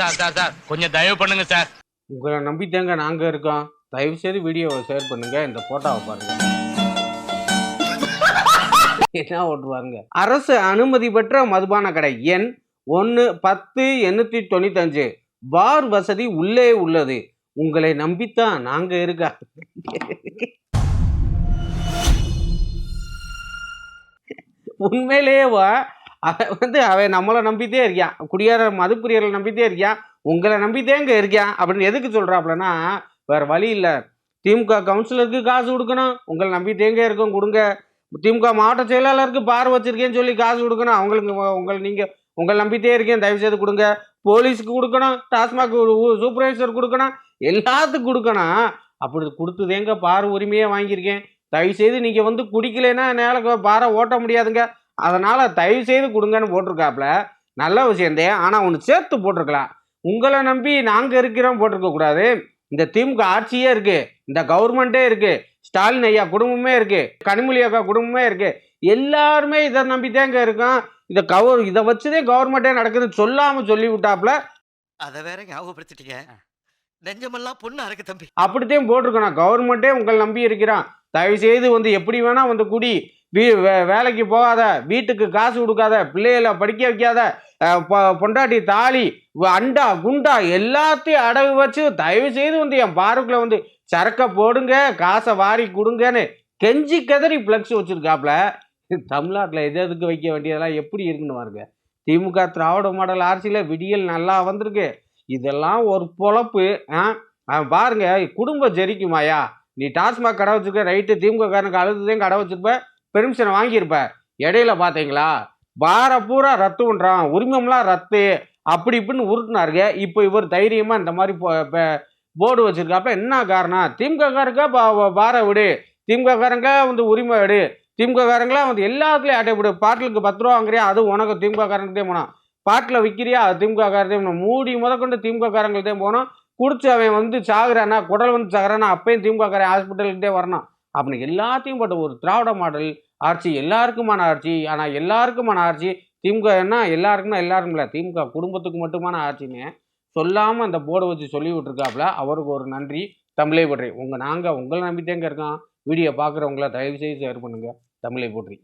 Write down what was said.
Sir sir sir. கொஞ்சம் தயவு பண்ணுங்க சார். உங்களை நம்பித்தாங்க நாங்க இருக்கோம். தயவு செய்து வீடியோவை ஷேர் பண்ணுங்க இந்த போட்டோவை பாருங்க. என்ன ஓட்டுவாருங்க? அரசு அனுமதி பெற்ற மதுபான கடை எண் ஒன்று பத்து எண்ணூற்றி தொண்ணூத்தஞ்சு. பார் வசதி உள்ளே உள்ளது. உங்களை நம்பித்தான் நாங்க இருக்கா உண்மையிலேயே வா- அவன் வந்து அவன் நம்மளை நம்பித்தே இருக்கான் குடியார மதுப்பிரியர்களை நம்பித்தே இருக்கான் உங்களை நம்பித்தே இங்கே இருக்கான் அப்படின்னு எதுக்கு சொல்கிறாப்புலன்னா வேறு வழி இல்லை. திமுக கவுன்சிலருக்கு காசு கொடுக்கணும். உங்களை நம்பி இருக்கோம் இருக்கும் கொடுங்க. திமுக மாவட்ட செயலாளருக்கு பார் வச்சிருக்கேன்னு சொல்லி காசு கொடுக்கணும். அவங்களுக்கு உங்களை நீங்கள் உங்களை நம்பித்தே இருக்கேன் தயவு செய்து கொடுங்க. போலீஸுக்கு கொடுக்கணும் டாஸ்மாக் சூப்பர்வைசர் கொடுக்கணும் எல்லாத்துக்கும் கொடுக்கணும். அப்படி கொடுத்ததேங்க பார் உரிமையே வாங்கியிருக்கேன். தயவு செய்து நீங்கள் வந்து குடிக்கலைன்னா என்னால் பாரை ஓட்ட முடியாதுங்க. அதனால் தயவு செய்து கொடுங்கன்னு போட்டிருக்காப்புல. நல்ல விஷயந்தே ஆனால் ஒன்று சேர்த்து போட்டிருக்கலாம். உங்களை நம்பி நாங்கள் இருக்கிறோம் போட்டிருக்க கூடாது. இந்த திமுக ஆட்சியே இருக்கு. இந்த கவர்மெண்ட்டே இருக்கு. ஸ்டாலின் ஐயா குடும்பமே இருக்கு. கனிமொழி அக்கா குடும்பமே இருக்கு. எல்லாருமே இதை நம்பித்தாங்க இருக்கோம். இதை கவர் இதை வச்சுதே கவர்மெண்ட்டே நடக்குதுன்னு சொல்லாம சொல்லி விட்டாப்புல அத வேற ஞாபகப்படுத்திட்டீங்க. நெஞ்சமெல்லாம் பொண்ணு அறக்கு தம்பி. அப்படித்தான் போட்டிருக்கணும் கவர்மெண்ட்டே உங்களை நம்பி இருக்கிறான். தயவு செய்து வந்து எப்படி வேணா வந்து குடி. வீ வே- வேலைக்கு போகாத வீட்டுக்கு காசு கொடுக்காத பிள்ளைகளை படிக்க வைக்காத பொ- பொண்டாட்டி தாலி அண்டா குண்டா எல்லாத்தையும் அடகு வச்சு தயவு செய்து வந்து என் பாருக்குள்ள வந்து சரக்கை போடுங்க காசை வாரி கொடுங்கன்னு கெஞ்சி கதறி ஃப்ளெக்ஸ் வச்சுருக்காப்புல தமிழ்நாட்டில் எது எதுக்கு வைக்க வேண்டியதெல்லாம் எப்படி இருக்குன்னு பாருங்க. திமுக திராவிட மாடல் ஆட்சியில் விடியல் நல்லா வந்திருக்கு. இதெல்லாம் ஒரு பொழப்பு ஆ? பாருங்க குடும்பம் ஜெரிக்குமாயா நீ டாஸ்மாக் கடை வச்சிருக்க ரைட்டு திமுக காரனுக்கு அழுதுதையும் கடை வச்சிருப்பேன் பெர்மிஷனை வாங்கியிருப்ப இடையில பார்த்தீங்களா? பார பூரா ரத்து பண்ணுறான் உரிமம்லாம் ரத்து. அப்படி இப்படின்னு உருட்டினாருங்க. இப்போ இவர் தைரியமாக இந்த மாதிரி போர்டு வச்சிருக்காப்ப என்ன காரணம்? திமுககாரங்க பார விடு. திமுகக்காரங்க வந்து உரிமை விடு திமுகக்காரங்களாம் வந்து எல்லாத்துலேயும் அட்டை விடு. பாட்டிலுக்கு பத்து ரூபா வாங்குறியா? அது உனக்கு திமுக காரங்கிட்டே போனான் பாட்டில் விற்கிறியா அது திமுக மூடி முதற்கொண்டு திமுககாரங்கள்ட்டே போனோம் குடிச்சு அவன் வந்து சாகுறானா? குடல் வந்து சாகுறானா? அப்பயும் திமுக காரன் ஹாஸ்பிட்டல்கிட்டே வரணும். அப்படின்னு எல்லாத்தையும் போட்ட ஒரு திராவிட மாடல் ஆட்சி எல்லாருக்குமான ஆட்சி ஆனால் எல்லாருக்குமான ஆட்சி திமுக என்ன எல்லாருக்குமே எல்லாருக்கும் இல்லை. திமுக குடும்பத்துக்கு மட்டுமான ஆட்சின்னு சொல்லாமல் அந்த போர்டை வச்சு சொல்லி விட்டுருக்காப்புல. அவருக்கு ஒரு நன்றி. தமிழை பற்றி. உங்கள் நாங்கள் உங்களை நம்பித்தேங்க இருக்கோம். வீடியோ பார்க்குறவங்கள தயவு செய்து ஷேர் பண்ணுங்கள் தமிழை போற்றி.